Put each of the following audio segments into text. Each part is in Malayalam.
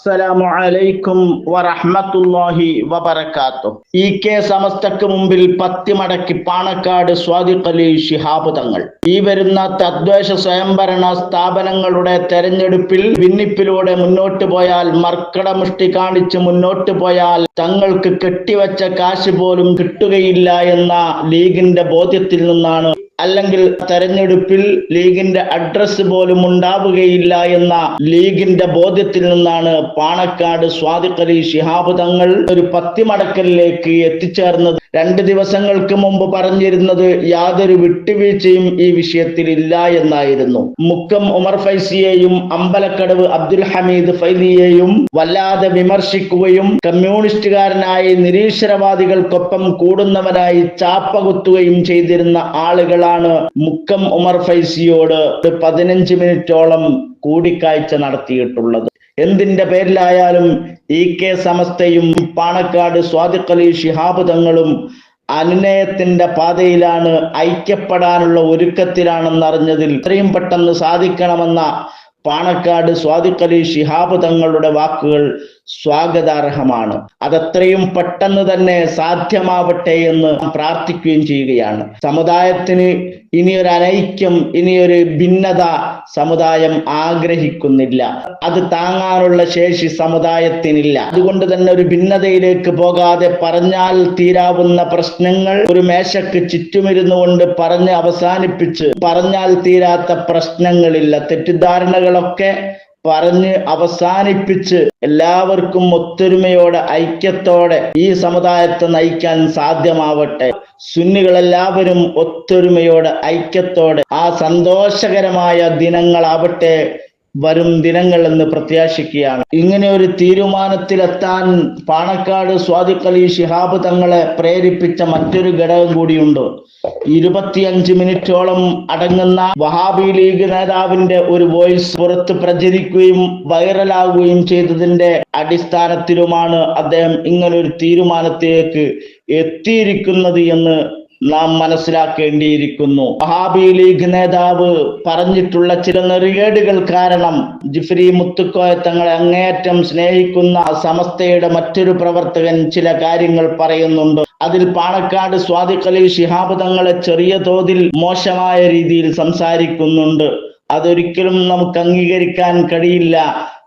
അസ്സലാമു അലൈക്കും വറഹ്മത്തുള്ളാഹി വബറകാതുഹു. ഇ കെ സമസ്തക്ക് മുമ്പിൽ പത്തിമടക്കി പാണക്കാട് സ്വാദിഖ് അലി ശിഹാബ് തങ്ങൾ. ഈ വരുന്ന തദ്ദേശ സ്വയംഭരണ സ്ഥാപനങ്ങളുടെ തെരഞ്ഞെടുപ്പിൽ ഭിന്നിപ്പിലൂടെ മുന്നോട്ട് പോയാൽ മർക്കടമുഷ്ടി കാണിച്ച് മുന്നോട്ട് പോയാൽ തങ്ങൾക്ക് കെട്ടിവച്ച കാശ് പോലും കിട്ടുകയില്ല എന്ന ലീഗിന്റെ ബോധ്യത്തിൽ നിന്നാണ് അല്ലെങ്കിൽ തെരഞ്ഞെടുപ്പിൽ ലീഗിന്റെ അഡ്രസ് പോലും ഉണ്ടാവുകയില്ല എന്ന ലീഗിന്റെ ബോധ്യത്തിൽ നിന്നാണ് പാണക്കാട് സ്വാദിഖലി ശിഹാബ് തങ്ങൾ ഒരു പത്തിമടക്കലിലേക്ക് എത്തിച്ചേർന്നത്. രണ്ട് ദിവസങ്ങൾക്ക് മുമ്പ് പറഞ്ഞിരുന്നത് യാതൊരു വിട്ടുവീഴ്ചയും ഈ വിഷയത്തിൽ ഇല്ല എന്നായിരുന്നു. മുക്കം ഉമർ ഫൈസിയെയും അമ്പലക്കടവ് അബ്ദുൽ ഹമീദ് ഫൈലിയെയും വല്ലാതെ വിമർശിക്കുകയും കമ്മ്യൂണിസ്റ്റുകാരനായി നിരീശ്വരവാദികൾക്കൊപ്പം കൂടുന്നവരായി ചാപ്പകുത്തുകയും ചെയ്തിരുന്ന ആളുകളാണ് മുക്കം ഉമർ ഫൈസിയോട് പതിനഞ്ച് മിനിറ്റോളം കൂടിക്കാഴ്ച നടത്തിയിട്ടുള്ളത്. എന്തിന്റെ പേരിലായാലും ഇ കെ സമസ്തയും പാണക്കാട് സ്വാദിഖലി ശിഹാബ് തങ്ങളും അനുനയത്തിന്റെ പാതയിലാണ് ഐക്യപ്പെടാനുള്ള ഒരുക്കത്തിലാണെന്ന് അറിഞ്ഞതിൽ ഇത്രയും പെട്ടെന്ന് സാധിക്കണമെന്ന പാണക്കാട് സ്വാദിഖലി ശിഹാബ് തങ്ങളുടെ വാക്കുകൾ സ്വാഗതാർഹമാണ്. അതത്രയും പെട്ടെന്ന് തന്നെ സാധ്യമാവട്ടെ എന്ന് പ്രാർത്ഥിക്കുകയും ചെയ്യുകയാണ്. സമുദായത്തിന് ഇനിയൊരു അനൈക്യം ഇനിയൊരു ഭിന്നത സമുദായം ആഗ്രഹിക്കുന്നില്ല. അത് താങ്ങാനുള്ള ശേഷി സമുദായത്തിനില്ല. അതുകൊണ്ട് തന്നെ ഒരു ഭിന്നതയിലേക്ക് പോകാതെ പറഞ്ഞാൽ തീരാവുന്ന പ്രശ്നങ്ങൾ ഒരു മേശക്ക് ചുറ്റുമിരുന്നു കൊണ്ട് പറഞ്ഞ് അവസാനിപ്പിച്ച് പറഞ്ഞാൽ തീരാത്ത പ്രശ്നങ്ങളില്ല. തെറ്റിദ്ധാരണകളൊക്കെ പറഞ്ഞ് അവസാനിപ്പിച്ച് എല്ലാവർക്കും ഒത്തൊരുമയോടെ ഐക്യത്തോടെ ഈ സമുദായത്തെ നയിക്കാൻ സാധ്യമാവട്ടെ. സുന്നികളെല്ലാവരും ഒത്തൊരുമയോടെ ഐക്യത്തോടെ ആ സന്തോഷകരമായ ദിനങ്ങളാവട്ടെ വരും ദിനങ്ങൾ എന്ന് പ്രത്യാശിക്കുകയാണ്. ഇങ്ങനെ ഒരു തീരുമാനത്തിലെത്താൻ പാണക്കാട് സ്വാദിഖ് അലി ശിഹാബ് തങ്ങളെ പ്രേരിപ്പിച്ച മറ്റൊരു ഘടകം കൂടിയുണ്ട്. ഇരുപത്തിയഞ്ച് മിനിറ്റോളം അടങ്ങുന്ന വഹാബി ലീഗ് നേതാവിന്റെ ഒരു വോയിസ് പുറത്ത് പ്രചരിക്കുകയും വൈറലാകുകയും ചെയ്തതിന്റെ അടിസ്ഥാനത്തിലുമാണ് അദ്ദേഹം ഇങ്ങനൊരു തീരുമാനത്തിലേക്ക് എത്തിയിരിക്കുന്നത് എന്ന് നാം മനസ്സിലാക്കേണ്ടിയിരിക്കുന്നു. വഹാബി ലീഗ് നേതാവ് പറഞ്ഞിട്ടുള്ള ചില നെറികേടുകൾ കാരണം ജിഫ്രി മുത്തുക്കോയ തങ്ങളെ അങ്ങേയറ്റം സ്നേഹിക്കുന്ന സമസ്തയുടെ മറ്റൊരു പ്രവർത്തകൻ ചില കാര്യങ്ങൾ പറയുന്നുണ്ട്. അതിൽ പാണക്കാട് സ്വാദിഖലി ശിഹാബ് തങ്ങളെ ചെറിയ തോതിൽ മോശമായ രീതിയിൽ സംസാരിക്കുന്നുണ്ട്. അതൊരിക്കലും നമുക്ക് അംഗീകരിക്കാൻ കഴിയില്ല.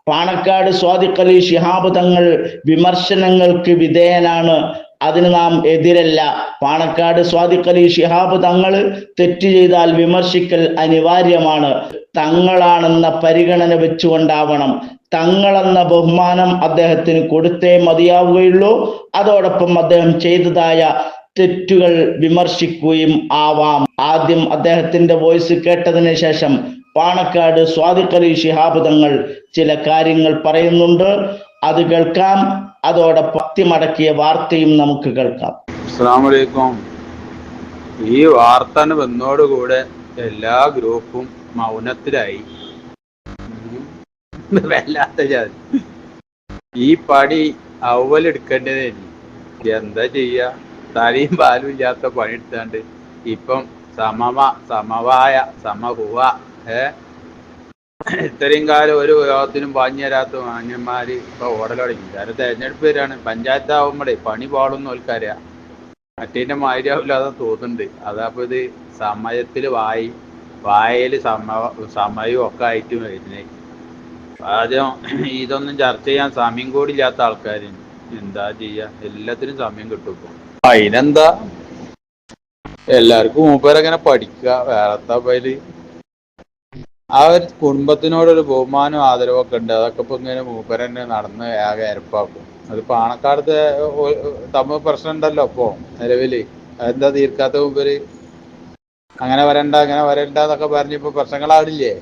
പാണക്കാട് സ്വാദിഖലി ശിഹാബ് തങ്ങൾ വിമർശനങ്ങൾക്ക് വിധേയനാണ്. അതിന് നാം എതിരല്ല. പാണക്കാട് സ്വാദിഖ് അലി ശിഹാബ് തങ്ങൾ തെറ്റ് ചെയ്താൽ വിമർശിക്കൽ അനിവാര്യമാണ്. തങ്ങളാണെന്ന പരിഗണന വെച്ചുകൊണ്ടാവണം. തങ്ങളെന്ന ബഹുമാനം അദ്ദേഹത്തിന് കൊടുത്തേ മതിയാവുകയുള്ളൂ. അതോടൊപ്പം അദ്ദേഹം ചെയ്തതായ തെറ്റുകൾ വിമർശിക്കുകയും ആവാം. ആദ്യം അദ്ദേഹത്തിന്റെ വോയിസ് കേട്ടതിന് ശേഷം പാണക്കാട് സ്വാദിഖ് അലി ശിഹാബ് തങ്ങൾ ചില കാര്യങ്ങൾ പറയുന്നുണ്ട്. അത് കേൾക്കാം. അതോടെ പത്തിമടക്കിയ വാർത്തയും നമുക്ക് കേൾക്കാം. അസ്സാമലൈക്കും ഈ വാർത്ത വന്നോടുകൂടെ എല്ലാ ഗ്രൂപ്പും മൗനത്തിലായി. വല്ലാത്ത ഈ പണി അവലെടുക്കേണ്ടതായിരുന്നു എന്താ ചെയ്യ? തലയും പാലും ഇല്ലാത്ത പണി എടുത്താണ്ട് ഇപ്പം സമമ സമവായ സമഹുവ ഏ? ഇത്രയും കാലം ഒരു യോഗത്തിനും പാഞ്ഞു തരാത്ത മാന്യന്മാര് ഇപ്പൊ ഓടലടങ്ങി. കാരണം തെരഞ്ഞെടുപ്പ് വരാണ് പഞ്ചായത്ത് ആവുമ്പോഴേ പണി പാടുന്ന ആൾക്കാരാ മറ്റേന്റെ മാതിരിയാവില്ലാതെ തോന്നുന്നുണ്ട്. അതപ്പോ ഇത് സമയത്തിൽ വായി വായയിൽ സമ സമയവും ഒക്കെ ആയിട്ട് വരുന്നേ. ആദ്യം ഇതൊന്നും ചർച്ച ചെയ്യാൻ സമയം കൂടി ഇല്ലാത്ത ആൾക്കാരുണ്ട് എന്താ ചെയ്യാ? എല്ലാത്തിനും സമയം കിട്ടും ഇപ്പൊ. അതിനെന്താ എല്ലാവർക്കും മൂപ്പരങ്ങനെ പഠിക്കുക വേറെത്താ പേര് ആ ഒരു കുടുംബത്തിനോടൊരു ബഹുമാനവും ആദരവും ഒക്കെ ഉണ്ട്. അതൊക്കെ ഇപ്പൊ ഇങ്ങനെ മൂപ്പരന്നെ നടന്ന് ആകെ അരപ്പാക്കും അത് പാണക്കാടത്തെ തമ്മിൽ പ്രശ്നം ഉണ്ടല്ലോ ഇപ്പൊ നിലവിൽ. അതെന്താ തീർക്കാത്ത മൂപ്പര്? അങ്ങനെ വരണ്ട അങ്ങനെ വരണ്ട എന്നൊക്കെ പറഞ്ഞിപ്പോ പ്രശ്നങ്ങളാവില്ലേ?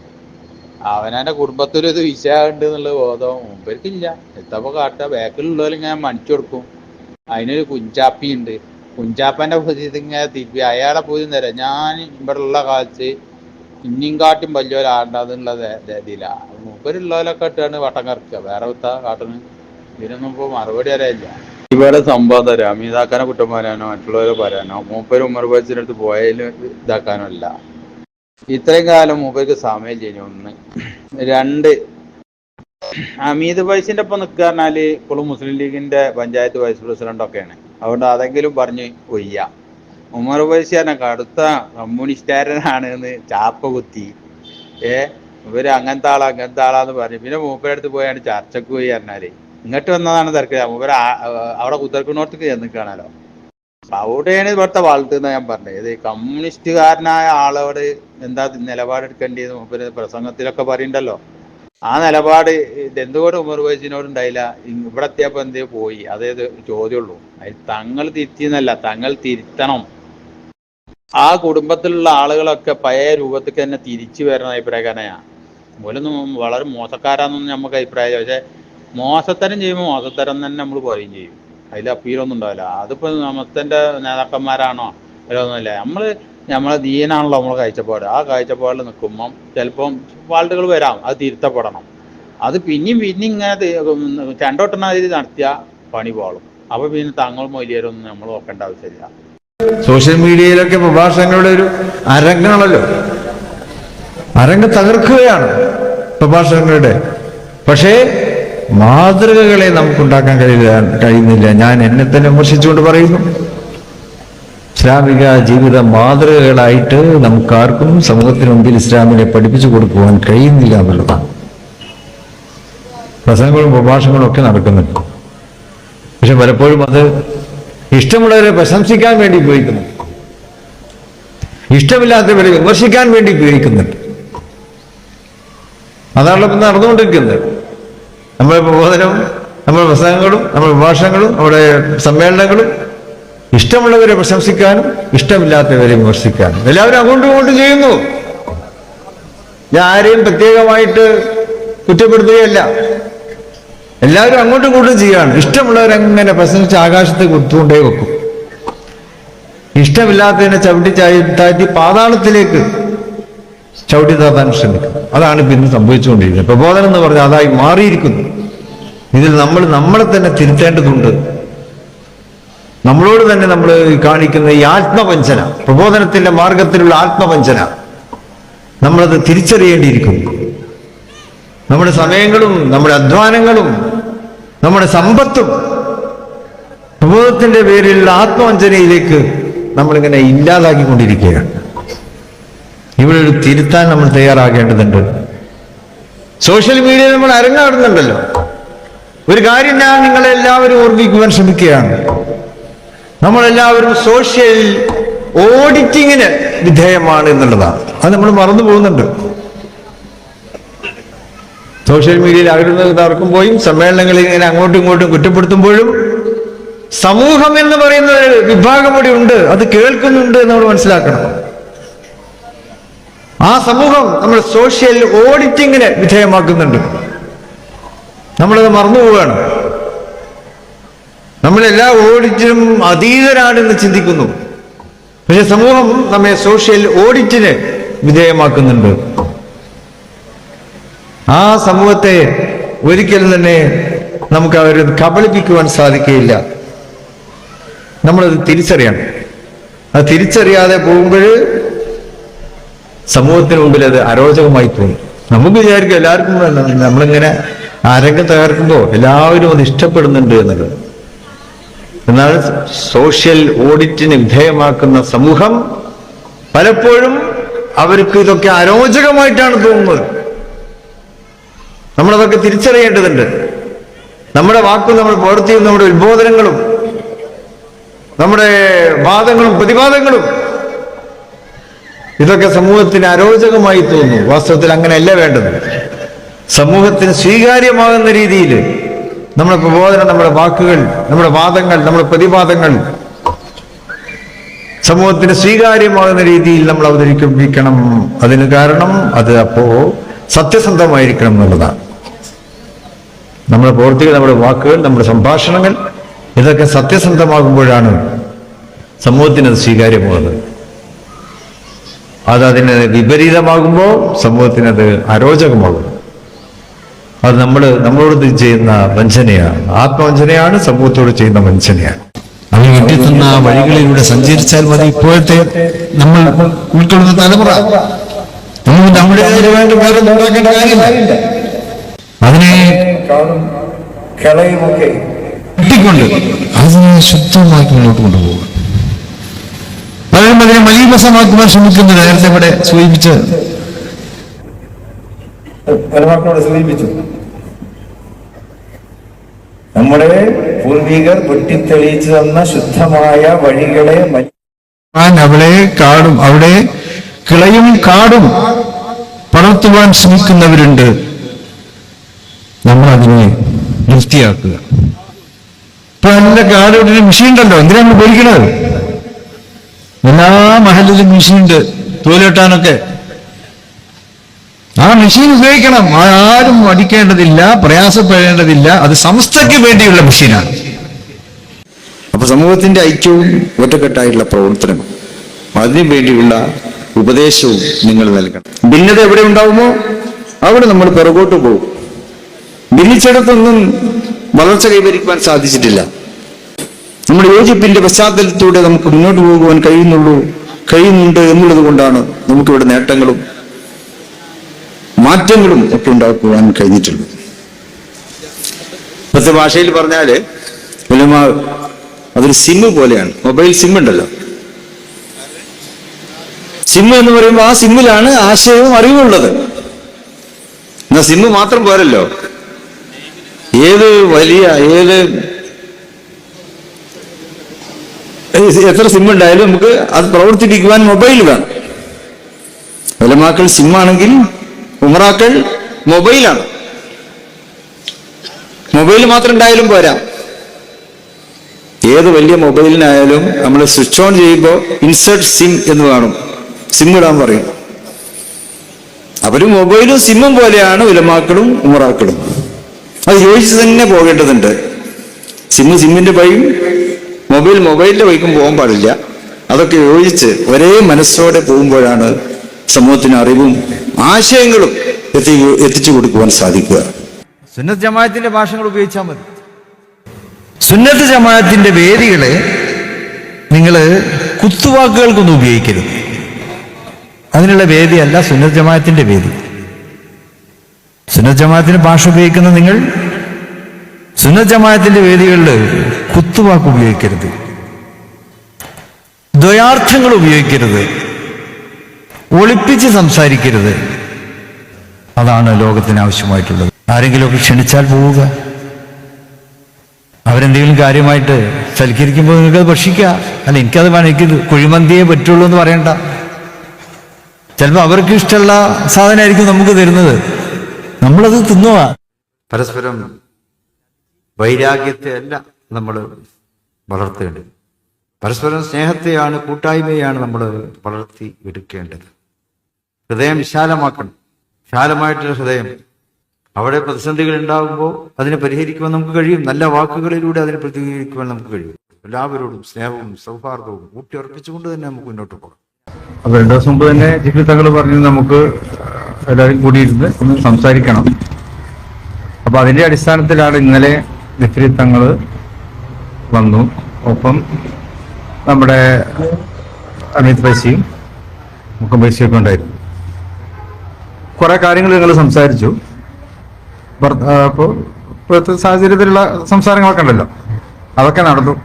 അവനെ കുടുംബത്തിലൊരു ഇത് എന്നുള്ള ബോധം മൂപ്പർക്കില്ല. എത്തപ്പോ കാട്ടുക ബാക്കിലുള്ളവരും ഇങ്ങനെ മണിച്ചു കൊടുക്കും. അതിനൊരു കുഞ്ചാപ്പി ഉണ്ട് കുഞ്ചാപ്പന്റെ പൂതി ഇങ്ങനെ അയാളെ പോയി തരാം. ഞാൻ ഇവിടെ ഉള്ള കാലത്ത് ഇനിയും കാട്ടും വലിയൊരാണ്ടാന്നുള്ള ഇതില മൂപ്പരുള്ളവരൊക്കെ ഇട്ടാണ് വട്ടം കറക്കുക. വേറെ വിത്ത കാട്ടുന്നു ഇതിനൊന്നും ഇപ്പൊ മറുപടി അറിയില്ല ഇവരെ സംഭവം തരാം അമീതാക്കാനെ കുറ്റം പറയാനോ മറ്റുള്ളവരെ പറയാനോ മൂപ്പര് ഉമ്മർ അടുത്ത് പോയതിൽ ഇതാക്കാനോ അല്ല ഇത്രയും കാലം മൂപ്പർക്ക് സമയം ചെയ്യും ഒന്ന്. രണ്ട് അമീദ് വൈസിന്റെ ഒപ്പം നിൽക്കുക പറഞ്ഞാൽ ഇപ്പോഴും മുസ്ലിം ലീഗിന്റെ പഞ്ചായത്ത് വൈസ് പ്രസിഡന്റ് ഒക്കെയാണ് അതുകൊണ്ട് അതെങ്കിലും പറഞ്ഞ് ഒയ്യ. ഉമർ ഉബൈസി പറഞ്ഞ കടുത്ത കമ്മ്യൂണിസ്റ്റുകാരനാണ് എന്ന് ചാപ്പ കുത്തി. ഏ? ഇവർ അങ്ങനത്തെ ആളാ അങ്ങനത്തെ ആളാന്ന് പറഞ്ഞു. പിന്നെ മൂപ്പരടുത്ത് പോയാണ് ചർച്ചക്ക് പോയി പറഞ്ഞാൽ. ഇങ്ങോട്ട് വന്നതാണ് തിരക്കില്ല മൂപ്പര് അവിടെ കുതിർക്കുന്നോടത്തേക്ക് ചെന്നിക്കാണല്ലോ. അവിടെയാണ് ഇവിടുത്തെ വളർത്തുന്ന ഞാൻ പറഞ്ഞത്. ഇത് കമ്മ്യൂണിസ്റ്റുകാരനായ ആളോട് എന്താ നിലപാടെടുക്കേണ്ടിയെന്ന് മൂപ്പര് പ്രസംഗത്തിലൊക്കെ പറയണ്ടല്ലോ. ആ നിലപാട് ഇത് എന്തുകൊണ്ട് ഉമർ വൈസിനോട് ഉണ്ടായില്ല? ഇവിടെ എത്തിയപ്പോ എന്തേ പോയി? അതേ ചോദ്യമുള്ളൂ. അതിൽ തങ്ങൾ തിരുത്തിയെന്നല്ല തങ്ങൾ തിരുത്തണം. ആ കുടുംബത്തിലുള്ള ആളുകളൊക്കെ പഴയ രൂപത്തിൽ തന്നെ തിരിച്ചു വരുന്ന അഭിപ്രായക്കാരനാണ് മൂലൊന്നും വളരെ മോശക്കാരാന്നൊന്നും നമുക്ക് അഭിപ്രായം പക്ഷെ മോശത്തരം ചെയ്യുമ്പോൾ മോശത്തരം തന്നെ നമ്മൾ പറയും ചെയ്യും. അതിൽ അപ്പീലൊന്നും ഉണ്ടാവില്ല. അതിപ്പോ നമ്മത്തിന്റെ നേതാക്കന്മാരാണോ? അവരൊന്നുമില്ല നമ്മൾ നമ്മളെ ദീനാണല്ലോ നമ്മളെ കാഴ്ചപ്പാട്. ആ കാഴ്ചപ്പാടിൽ നിൽക്കുമ്പം ചിലപ്പം വാൾഡുകൾ വരാം. അത് തിരുത്തപ്പെടണം. അത് പിന്നെയും പിന്നെ ഇങ്ങനെ ചണ്ടോട്ടണ രീതി നടത്തിയ പണി പോളും. അപ്പോൾ പിന്നെ തങ്ങൾ മൊലിയരൊന്നും നമ്മൾ നോക്കേണ്ട ആവശ്യമില്ല. സോഷ്യൽ മീഡിയയിലൊക്കെ പ്രഭാഷണങ്ങളുടെ ഒരു അരങ്ങാണല്ലോ. അരങ്ങ് തകർക്കുകയാണ് പ്രഭാഷണങ്ങളുടെ പക്ഷേ മാതൃകകളെ നമുക്കുണ്ടാക്കാൻ കഴിയില്ല കഴിയുന്നില്ല. ഞാൻ എന്നെ തന്നെ വിമർശിച്ചുകൊണ്ട് പറയുന്നു. ഇസ്ലാമിക ജീവിത മാതൃകകളായിട്ട് നമുക്കാർക്കും സമൂഹത്തിന് മുമ്പിൽ ഇസ്ലാമിനെ പഠിപ്പിച്ചു കൊടുക്കുവാൻ കഴിയുന്നില്ല എന്നുള്ളതാണ്. പ്രസംഗങ്ങളും പ്രഭാഷണങ്ങളും ഒക്കെ നടക്കുന്നുണ്ട്. പക്ഷെ പലപ്പോഴും അത് ഇഷ്ടമുള്ളവരെ പ്രശംസിക്കാൻ വേണ്ടി ഉപയോഗിക്കുന്നു. ഇഷ്ടമില്ലാത്തവരെ വിമർശിക്കാൻ വേണ്ടി ഉപയോഗിക്കുന്നുണ്ട് അതാണല്ലോ ഇപ്പം നടന്നുകൊണ്ടിരിക്കുന്നത്. നമ്മുടെ പ്രബോധനവും നമ്മുടെ പ്രസംഗങ്ങളും നമ്മുടെ പ്രഭാഷണങ്ങളും നമ്മുടെ സമ്മേളനങ്ങളും ഇഷ്ടമുള്ളവരെ പ്രശംസിക്കാനും ഇഷ്ടമില്ലാത്തവരെ വിമർശിക്കാനും. എല്ലാവരും അങ്ങോട്ടും ഇങ്ങോട്ടും ചെയ്യുന്നു. ഞാൻ ആരെയും പ്രത്യേകമായിട്ട് കുറ്റപ്പെടുത്തുകയല്ല. എല്ലാവരും അങ്ങോട്ടും ഇങ്ങോട്ടും ചെയ്യാണ് ഇഷ്ടമുള്ളവരങ്ങനെ പ്രസംഗിച്ച് ആകാശത്തെ കൊടുത്തുകൊണ്ടേ വെക്കും. ഇഷ്ടമില്ലാത്തതിനെ ചവിട്ടി താഴ്ത്തി പാതാളത്തിലേക്ക് ചവിട്ടി താത്താൻ ശ്രമിക്കും. അതാണ് ഇപ്പം ഇന്ന് സംഭവിച്ചുകൊണ്ടിരിക്കുന്നത്. പ്രബോധനം എന്ന് പറഞ്ഞാൽ അതായി മാറിയിരിക്കുന്നു. ഇതിൽ നമ്മൾ നമ്മളെ തന്നെ തിരുത്തേണ്ടതുണ്ട്. നമ്മളോട് തന്നെ നമ്മൾ കാണിക്കുന്ന ഈ ആത്മവഞ്ചന പ്രബോധനത്തിന്റെ മാർഗത്തിലുള്ള ആത്മവഞ്ചന നമ്മളത് തിരിച്ചറിയേണ്ടിയിരിക്കുന്നു. നമ്മുടെ സമയങ്ങളും നമ്മുടെ അധ്വാനങ്ങളും നമ്മുടെ സമ്പത്തും പ്രബോധത്തിന്റെ പേരിൽ ആത്മവഞ്ചനയിലേക്ക് നമ്മളിങ്ങനെ ഇല്ലാതാക്കിക്കൊണ്ടിരിക്കുകയാണ്. ഇവിടെ ഒരു തിരുത്താൻ നമ്മൾ തയ്യാറാകേണ്ടതുണ്ട്. സോഷ്യൽ മീഡിയ നമ്മൾ അരങ്ങാടുന്നുണ്ടല്ലോ. ഒരു കാര്യം ഞാൻ നിങ്ങളെല്ലാവരും ഓർമ്മിക്കുവാൻ ശ്രമിക്കുകയാണ്. നമ്മളെല്ലാവരും സോഷ്യൽ ഓഡിറ്റിങ്ങിന് വിധേയമാണ് എന്നുള്ളതാണ്. അത് നമ്മൾ മറന്നു പോകുന്നുണ്ട് സോഷ്യൽ മീഡിയയിൽ അകലുന്നത് തർക്കുമ്പോഴും സമ്മേളനങ്ങളിൽ ഇങ്ങനെ അങ്ങോട്ടും ഇങ്ങോട്ടും കുറ്റപ്പെടുത്തുമ്പോഴും സമൂഹം എന്ന് പറയുന്ന ഒരു വിഭാഗം കൂടി ഉണ്ട്. അത് കേൾക്കുന്നുണ്ട് എന്ന് നമ്മൾ മനസ്സിലാക്കണം. ആ സമൂഹം നമ്മൾ സോഷ്യൽ ഓഡിറ്റിങ്ങിന് വിധേയമാക്കുന്നുണ്ട്. നമ്മളത് മറന്നുപോവുകയാണ് നമ്മളെല്ലാ ഓഡിറ്റിനും അതീതരാണെന്ന് ചിന്തിക്കുന്നു. പക്ഷെ സമൂഹം നമ്മെ സോഷ്യൽ ഓഡിറ്റിന് വിധേയമാക്കുന്നുണ്ട്. ആ സമൂഹത്തെ ഒരിക്കലും തന്നെ നമുക്ക് അവരെ കബളിപ്പിക്കുവാൻ സാധിക്കുകയില്ല. നമ്മളത് തിരിച്ചറിയണം. അത് തിരിച്ചറിയാതെ പോകുമ്പോൾ സമൂഹത്തിന് മുമ്പിൽ അത് അരോചകമായി തോന്നും. നമുക്ക് വിചാരിക്കും എല്ലാവർക്കും. നമ്മളിങ്ങനെ അരങ്ങ് തകർക്കുമ്പോൾ എല്ലാവരും അത് ഇഷ്ടപ്പെടുന്നുണ്ട് എന്നുള്ളത് എന്നാൽ സോഷ്യൽ ഓഡിറ്റിന് വിധേയമാക്കുന്ന സമൂഹം പലപ്പോഴും അവർക്ക് ഇതൊക്കെ അരോചകമായിട്ടാണ് തോന്നുന്നത്. നമ്മളതൊക്കെ തിരിച്ചറിയേണ്ടതുണ്ട്. നമ്മുടെ വാക്കും നമ്മുടെ പ്രവൃത്തിയും നമ്മുടെ ഉത്ബോധനങ്ങളും നമ്മുടെ വാദങ്ങളും പ്രതിവാദങ്ങളും ഇതൊക്കെ സമൂഹത്തിന് അരോചകമായി തോന്നുന്നു. വാസ്തവത്തിൽ അങ്ങനെയല്ല വേണ്ടത്. സമൂഹത്തിന് സ്വീകാര്യമാകുന്ന രീതിയിൽ നമ്മുടെ പ്രബോധനം നമ്മുടെ വാക്കുകൾ നമ്മുടെ വാദങ്ങൾ നമ്മുടെ പ്രതിവാദങ്ങൾ സമൂഹത്തിന് സ്വീകാര്യമാകുന്ന രീതിയിൽ നമ്മൾ അവതരിപ്പിക്കണം. അതിന് കാരണം അത് അപ്പോ സത്യസന്ധമായിരിക്കണം എന്നുള്ളതാണ്. നമ്മുടെ പ്രവൃത്തികൾ നമ്മുടെ വാക്കുകൾ നമ്മുടെ സംഭാഷണങ്ങൾ ഇതൊക്കെ സത്യസന്ധമാകുമ്പോഴാണ് സമൂഹത്തിന് അത് സ്വീകാര്യമാകുന്നത്. അത് അതിന് വിപരീതമാകുമ്പോൾ സമൂഹത്തിന് അത് അരോചകമാകും. അത് നമ്മൾ നമ്മളോട് ചെയ്യുന്ന വഞ്ചനയാണ്. ആത്മവഞ്ചനയാണ് സമൂഹത്തോട് ചെയ്യുന്ന വഞ്ചനയാണ്. അത് കിട്ടിത്തുന്ന വഴികളിലൂടെ സഞ്ചരിച്ചാൽ മതി. ഇപ്പോഴത്തെ നമ്മൾ ഉൾക്കൊള്ളുന്ന തലമുറ. നമുക്ക് നമ്മുടേതായ വേണ്ട വേറെ കാര്യമില്ല. അതിനെ കെട്ടിക്കൊണ്ട് അതിനെ ശുദ്ധമാക്കി മുന്നോട്ട് കൊണ്ടുപോകുക പലരും അതിനെ മലീമസമാക്കുവാൻ ശ്രമിക്കുന്നു നേരത്തെ ഇവിടെ സൂചിപ്പിച്ച്. സമീപിച്ചു നമ്മുടെ പൂർവികർ വെട്ടിത്തെളിയിച്ചു തന്ന ശുദ്ധമായ വഴികളെ അവളെ കാടും അവിടെ കിളയും കാടും പടർത്തുവാൻ ശ്രമിക്കുന്നവരുണ്ട്. നമ്മൾ അതിനെ വൃത്തിയാക്കുക ഇപ്പൊ കാട് ഇവിടെ മെഷീൻ ഉണ്ടല്ലോ എന്തിനാണ് നമ്മൾ എല്ലാ മഹലിലും മെഷീൻ ഉണ്ട് തോലിട്ടാനൊക്കെ ആ മെഷീൻ ഉപയോഗിക്കണം. ആരും അടിക്കേണ്ടതില്ല പ്രയാസപ്പെടേണ്ടതില്ല. അത് സംസ്ഥയ്ക്ക് വേണ്ടിയുള്ള മെഷീനാണ്. അപ്പൊ സമൂഹത്തിന്റെ ഐക്യവും ഒറ്റക്കെട്ടായിട്ടുള്ള പ്രവർത്തനവും അതിനു വേണ്ടിയുള്ള ഉപദേശവും നിങ്ങൾ നൽകണം. ഭിന്നത എവിടെ ഉണ്ടാവുമോ അവിടെ നമ്മൾ പിറകോട്ട് പോകും. ഭിന്നിച്ചിടത്തൊന്നും വളർച്ച കൈവരിക്കുവാൻ സാധിച്ചിട്ടില്ല. നമ്മുടെ യോജിപ്പിന്റെ പശ്ചാത്തലത്തിലൂടെ നമുക്ക് മുന്നോട്ട് പോകുവാൻ കഴിയുന്നുള്ളൂ കഴിയുന്നുണ്ട് എന്നുള്ളത് കൊണ്ടാണ് നമുക്കിവിടെ നേട്ടങ്ങളും മാറ്റങ്ങളും ഒക്കെ ഉണ്ടാക്കുവാൻ കഴിഞ്ഞിട്ടുള്ളത്. ഇപ്പോഴത്തെ ഭാഷയിൽ പറഞ്ഞാൽ അതൊരു സിമ്മ് പോലെയാണ്. മൊബൈൽ സിം ഉണ്ടല്ലോ. സിമ്മ് എന്ന് പറയുമ്പോൾ ആ സിമ്മിലാണ് ആശയവും അറിവുള്ളത് എന്നാ സിമ്മ് മാത്രം പോരല്ലോ? ഏത് വലിയ ഏത് എത്ര സിം ഉണ്ടായാലും നമുക്ക് അത് പ്രവർത്തിപ്പിക്കുവാൻ മൊബൈൽ വേണം. ഉലമാക്കൾ സിമ്മാണെങ്കിൽ ഉമറാക്കൾ മൊബൈലാണ് മൊബൈൽ മാത്രം ഉണ്ടായാലും പോരാ. ഏത് വലിയ മൊബൈലിനായാലും നമ്മൾ സ്വിച്ച് ഓൺ ചെയ്യുമ്പോൾ ഇൻസേർട്ട് സിം എന്ന് കാണും. സിം ഇടാൻ പറയും. അവരും മൊബൈലും സിമ്മും പോലെയാണ് ഉലമാക്കളും ഉമറാക്കളും അത് യോജിച്ച് തന്നെ പോകേണ്ടതുണ്ട്. സിമ്മ് സിമ്മിന്റെ വഴിയും മൊബൈൽ മൊബൈലിന്റെ വഴിക്കും പോകാൻ പാടില്ല. അതൊക്കെ യോജിച്ച് ഒരേ മനസ്സോടെ പോകുമ്പോഴാണ് സമൂഹത്തിന് അറിവും ആശയങ്ങളും എത്തി എത്തിച്ചു കൊടുക്കുവാൻ സാധിക്കുക. സുന്നത്ത് ജമാഅത്തിന്റെ ഭാഷകൾ ഉപയോഗിച്ചാൽ മതി. സുന്നത്ത് ജമാഅത്തിന്റെ വേദികളെ നിങ്ങൾ കുത്തുവാക്കുകൾക്കൊന്നും ഉപയോഗിക്കരുത്. അതിനുള്ള വേദിയല്ല സുന്നത്ത് ജമാഅത്തിന്റെ വേദി. സുന്നത്ത് ജമാഅത്തിന്റെ ഭാഷ ഉപയോഗിക്കുന്ന നിങ്ങൾ? സുന്നത്ത് ജമാഅത്തിന്റെ വേദികളിൽ കുത്തുവാക്ക് ഉപയോഗിക്കരുത്. ദ്വയാർത്ഥങ്ങൾ ഉപയോഗിക്കരുത്. ഒളിപ്പിച്ച് സംസാരിക്കരുത്. അതാണ് ലോകത്തിന് ആവശ്യമായിട്ടുള്ളത്. ആരെങ്കിലുമൊക്കെ ക്ഷണിച്ചാൽ പോവുക. അവരെന്തെങ്കിലും കാര്യമായിട്ട് സൽക്കരിക്കുമ്പോൾ നിങ്ങൾക്കത് ഭക്ഷിക്കുക. അല്ല എനിക്കത് വേണം. എനിക്ക് കുഴിമന്തിയെ പറ്റുള്ളൂ എന്ന് പറയണ്ട. ചിലപ്പോൾ അവർക്ക് ഇഷ്ടമുള്ള സാധനമായിരിക്കും നമുക്ക് തരുന്നത്. നമ്മളത് തിന്നുക പരസ്പരം വൈരാഗ്യത്തെ അല്ല നമ്മൾ വളർത്തേണ്ടത്. പരസ്പരം സ്നേഹത്തെയാണ് കൂട്ടായ്മയാണ് നമ്മൾ വളർത്തി എടുക്കേണ്ടത്. ഹൃദയം വിശാലമാക്കണം. വിശാലമായിട്ടുള്ള ഹൃദയം. അവിടെ പ്രതിസന്ധികൾ ഉണ്ടാകുമ്പോൾ അതിനെ പരിഹരിക്കുവാൻ നമുക്ക് കഴിയും. നല്ല വാക്കുകളിലൂടെ അതിനെ പ്രതികരിക്കുവാൻ നമുക്ക് കഴിയും. എല്ലാവരോടും സ്നേഹവും സൗഹാർദ്ദവും ഊട്ടിയുറപ്പിച്ചുകൊണ്ട് തന്നെ നമുക്ക് മുന്നോട്ട് പോകാം. അപ്പൊ രണ്ടു ദിവസം മുമ്പ് തന്നെ ജിഫി തങ്ങൾ പറഞ്ഞു നമുക്ക് എല്ലാവരും കൂടിയിരുന്ന് ഒന്ന് സംസാരിക്കണം. അപ്പൊ അതിന്റെ അടിസ്ഥാനത്തിലാണ് ഇന്നലെ ജിഫ്രി തങ്ങൾ വന്നു. ഒപ്പം നമ്മുടെ അമിത് പൈസയും മുഖം പൈസയൊക്കെ ഉണ്ടായിരുന്നു. കുറെ കാര്യങ്ങൾ നിങ്ങൾ സംസാരിച്ചു. അപ്പോൾ ഇപ്പോഴത്തെ സാഹചര്യത്തിലുള്ള സംസാരങ്ങളൊക്കെ ഉണ്ടല്ലോ. അതൊക്കെ നടന്നു.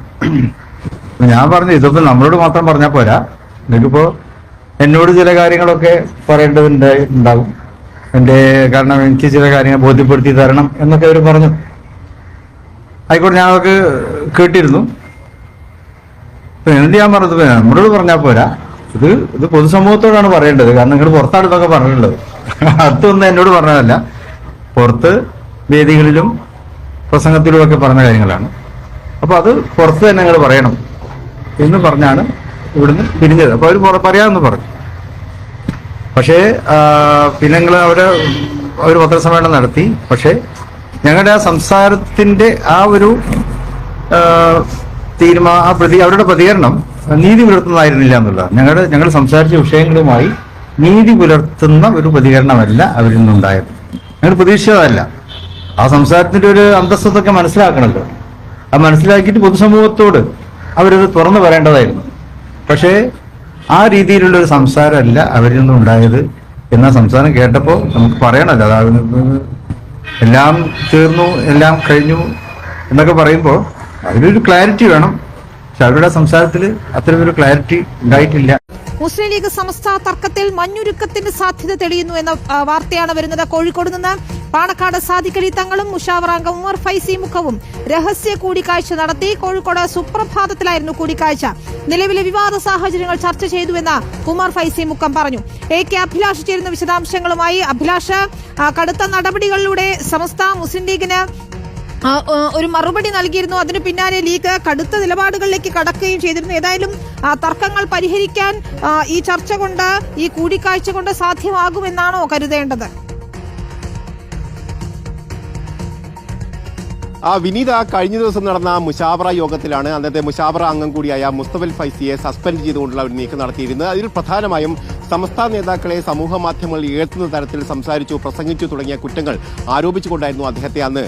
ഞാൻ പറഞ്ഞു ഇതൊന്നും നമ്മളോട് മാത്രം പറഞ്ഞാൽ പോരാ. നിങ്ങൾക്കിപ്പോ എന്നോട് ചില കാര്യങ്ങളൊക്കെ പറയേണ്ടതുണ്ട് എന്റെ കാരണം എനിക്ക് ചില കാര്യങ്ങൾ ബോധ്യപ്പെടുത്തി തരണം എന്നൊക്കെ അവർ പറഞ്ഞു. ആയിക്കോട്ടെ ഞാൻ അവർക്ക് കേട്ടിരുന്നു. എന്ത് ഞാൻ പറഞ്ഞത് നമ്മളോട് പറഞ്ഞാൽ പോരാ. ഇത് ഇത് പൊതുസമൂഹത്തോടാണ് പറയേണ്ടത്. കാരണം നിങ്ങൾ പുറത്താണ് ഇതൊക്കെ പറഞ്ഞിട്ടുള്ളത്. അതൊന്നും എന്നോട് പറഞ്ഞതല്ല. പുറത്ത് വേദികളിലും പ്രസംഗത്തിലും ഒക്കെ പറഞ്ഞ കാര്യങ്ങളാണ്. അപ്പൊ അത് പുറത്ത് തന്നെ നിങ്ങൾ പറയണം എന്ന് പറഞ്ഞാണ് ഇവിടുന്ന് പിരിഞ്ഞത്. അപ്പൊ അവർ പറയാമെന്ന് പറഞ്ഞു. പക്ഷേ ആ, പിന്നെ ഞങ്ങൾ അവിടെ ഒരു പത്രസമ്മേളനം നടത്തി. പക്ഷേ ഞങ്ങളുടെ ആ സംസാരത്തിന്റെ ആ ഒരു തീരുമാ ആ പ്രതി അവരുടെ പ്രതികരണം നീതി പുലർത്തുന്നതായിരുന്നില്ല എന്നുള്ളതാണ്. ഞങ്ങളുടെ ഞങ്ങൾ സംസാരിച്ച വിഷയങ്ങളുമായി നീതി പുലർത്തുന്ന ഒരു പ്രതികരണമല്ല അവരിൽ നിന്നുണ്ടായത്. ഞങ്ങൾ പ്രതീക്ഷിച്ചതല്ല. ആ സംസാരത്തിന്റെ ഒരു അന്തസ്സത്തൊക്കെ മനസ്സിലാക്കണല്ലോ. അത് മനസ്സിലാക്കിയിട്ട് പൊതുസമൂഹത്തോട് അവരത് തുറന്നു പറയേണ്ടതായിരുന്നു. പക്ഷേ ആ രീതിയിലുള്ള ഒരു സംസാരമല്ല അവരിൽ നിന്നും ഉണ്ടായത് എന്ന സംസാരം കേട്ടപ്പോൾ നമുക്ക് പറയണല്ലോ അതായത് എല്ലാം തീർന്നു എല്ലാം കഴിഞ്ഞു എന്നൊക്കെ പറയുമ്പോൾ അതിലൊരു ക്ലാരിറ്റി വേണം. പക്ഷെ അവരുടെ സംസാരത്തിൽ അത്തരമൊരു ക്ലാരിറ്റി ഉണ്ടായിട്ടില്ല. മുസ്ലിം ലീഗ് സംസ്ഥാന തർക്കത്തിൽ മഞ്ഞുരുക്കത്തിന്റെ സാധ്യത തെളിയുന്നു എന്ന വാർത്തയാണ് വരുന്നത്. കോഴിക്കോട് നിന്ന് പാണക്കാട് സാദിഖലി തങ്ങളും മുഷാവറാംഗം ഉമർ ഫൈസി മുഖവും രഹസ്യ കൂടിക്കാഴ്ച നടത്തി. കോഴിക്കോട് സുപ്രഭാതത്തിലായിരുന്നു കൂടിക്കാഴ്ച. നിലവിലെ വിവാദ സാഹചര്യങ്ങൾ ചർച്ച ചെയ്തുവെന്ന് ഉമർ ഫൈസി മുഖം പറഞ്ഞു. എ കെ അഭിലാഷ് ചേരുന്ന വിശദാംശങ്ങളുമായി. അഭിലാഷ് കടുത്ത നടപടികളിലൂടെ സമസ്ത മുസ്ലിം ലീഗിന് ഒരു മറുപടി നൽകിയിരുന്നു. അതിന് പിന്നാലെ ലീഗ് കടുത്ത നിലപാടുകളിലേക്ക് കടക്കുകയും ചെയ്തിരുന്നു. ഏതായാലും തർക്കങ്ങൾ പരിഹരിക്കാൻ ഈ ചർച്ച കൊണ്ട് ഈ കൂടിക്കാഴ്ച കൊണ്ട് സാധ്യമാകുമെന്നാണോ കരുതേണ്ടത്? ആ വിനീത കഴിഞ്ഞ ദിവസം നടന്ന മുഷാവറ യോഗത്തിലാണ് അന്നത്തെ മുഷാബറ അംഗം കൂടിയായ മുസ്തഫൽ ഫൈസിയെ സസ്പെൻഡ് ചെയ്തുകൊണ്ടുള്ള ഒരു നീക്കം നടത്തിയിരുന്നത്. അതിൽ പ്രധാനമായും സംസ്ഥാന നേതാക്കളെ സമൂഹ മാധ്യമങ്ങളിൽ ഉയർത്തുന്ന തരത്തിൽ സംസാരിച്ചു പ്രസംഗിച്ചു തുടങ്ങിയ കുറ്റങ്ങൾ ആരോപിച്ചുകൊണ്ടായിരുന്നു അദ്ദേഹത്തെ അന്ന്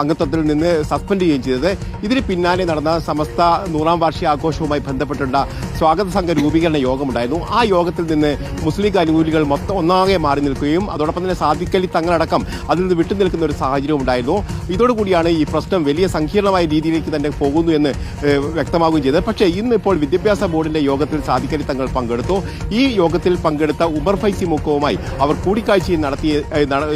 അംഗത്വത്തിൽ നിന്ന് സസ്പെൻഡ് ചെയ്യുകയും ചെയ്തത്. ഇതിന് പിന്നാലെ നടന്ന സമസ്ത നൂറാം വാർഷിക ആഘോഷവുമായി ബന്ധപ്പെട്ടുള്ള സ്വാഗത സംഘ രൂപീകരണ യോഗമുണ്ടായിരുന്നു. ആ യോഗത്തിൽ നിന്ന് മുസ്ലിം ലീഗ് അനുകൂലികൾ മൊത്തം ഒന്നാകെ മാറി നിൽക്കുകയും അതോടൊപ്പം തന്നെ സാദിഖലി തങ്ങളടക്കം അതിൽ നിന്ന് വിട്ടുനിൽക്കുന്ന ഒരു സാഹചര്യം ഉണ്ടായിരുന്നു. ഇതോടുകൂടിയാണ് ഈ പ്രശ്നം വലിയ സങ്കീർണമായ രീതിയിലേക്ക് തന്നെ പോകുന്നു എന്ന് വ്യക്തമാകുകയും ചെയ്തത്. പക്ഷേ ഇന്ന് ഇപ്പോൾ വിദ്യാഭ്യാസ ബോർഡിന്റെ യോഗത്തിൽ സാദിഖലി തങ്ങൾ പങ്കെടുത്തു. ഈ യോഗത്തിൽ പങ്കെടുത്ത ഉമർ ഫൈസി മുക്കവുമായി അവർ കൂടിക്കാഴ്ചയും നടത്തിയ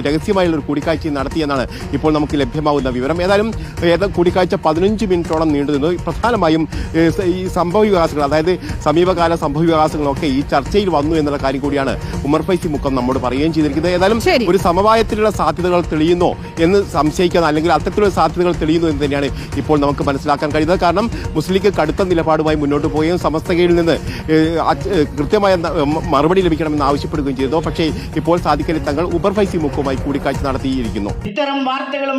രഹസ്യമായുള്ള ഒരു കൂടിക്കാഴ്ചയും നടത്തിയെന്നാണ് ഇപ്പോൾ നമുക്ക് ലഭ്യമാകുന്ന വിവരം. ഏതായാലും ഏതാ കൂടിക്കാഴ്ച പതിനഞ്ച് മിനിറ്റോളം നീണ്ടുനിന്നു പ്രധാനമായും ഈ സംഭവ വികാസങ്ങൾ അതായത് സമീപകാല സംഭവ വികാസങ്ങളൊക്കെ ഈ ചർച്ചയിൽ വന്നു എന്നുള്ള കാര്യം കൂടിയാണ് ഉമർ ഫൈസി മുഖം നമ്മോട് പറയുകയും ചെയ്തിരിക്കുന്നത്. ഏതായാലും ഒരു സമവായത്തിലുള്ള സാധ്യതകൾ തെളിയുന്നോ എന്ന് സംശയിക്കുന്ന അല്ലെങ്കിൽ അത്തരത്തിലുള്ള സാധ്യതകൾ തെളിയുന്നു എന്ന് തന്നെയാണ് ഇപ്പോൾ നമുക്ക് മനസ്സിലാക്കാൻ കഴിയുന്നത്. കാരണം മുസ്ലിം ലീഗ് കടുത്ത നിലപാടുമായി മുന്നോട്ട് പോവുകയും സമസ്തയിൽ നിന്ന് ഏഹ്, കൃത്യമായ മറുപടി ലഭിക്കണമെന്ന് ആവശ്യപ്പെടുകയും ചെയ്തു. പക്ഷേ ഇപ്പോൾ സാധിക്കലി തങ്ങൾ ഉബർ ഫൈസി മുക്കുമായി കൂടിക്കാഴ്ച നടത്തിയിരിക്കുന്നു. ഇത്തരം വാർത്തകളും